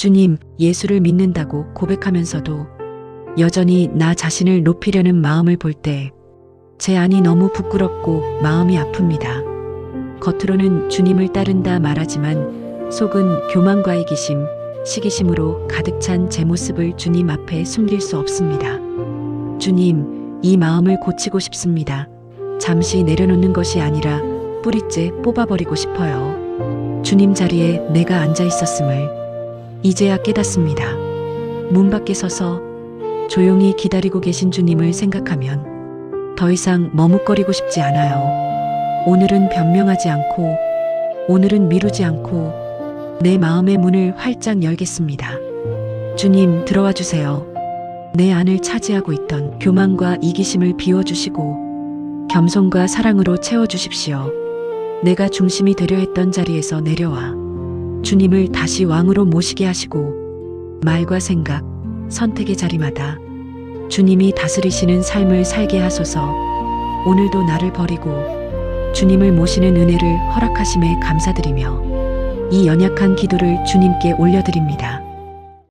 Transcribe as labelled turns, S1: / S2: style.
S1: 주님, 예수를 믿는다고 고백하면서도 여전히 나 자신을 높이려는 마음을 볼 때 제 안이 너무 부끄럽고 마음이 아픕니다. 겉으로는 주님을 따른다 말하지만 속은 교만과 이기심, 시기심으로 가득 찬 제 모습을 주님 앞에 숨길 수 없습니다. 주님, 이 마음을 고치고 싶습니다. 잠시 내려놓는 것이 아니라 뿌리째 뽑아버리고 싶어요. 주님 자리에 내가 앉아 있었음을 이제야 깨닫습니다. 문 밖에 서서 조용히 기다리고 계신 주님을 생각하면 더 이상 머뭇거리고 싶지 않아요. 오늘은 변명하지 않고, 오늘은 미루지 않고, 내 마음의 문을 활짝 열겠습니다. 주님, 들어와 주세요. 내 안을 차지하고 있던 교만과 이기심을 비워주시고, 겸손과 사랑으로 채워주십시오. 내가 중심이 되려 했던 자리에서 내려와, 주님을 다시 왕으로 모시게 하시고, 말과 생각, 선택의 자리마다 주님이 다스리시는 삶을 살게 하소서 오늘도 나를 버리고 주님을 모시는 은혜를 허락하심에 감사드리며 이 연약한 기도를 주님께 올려드립니다.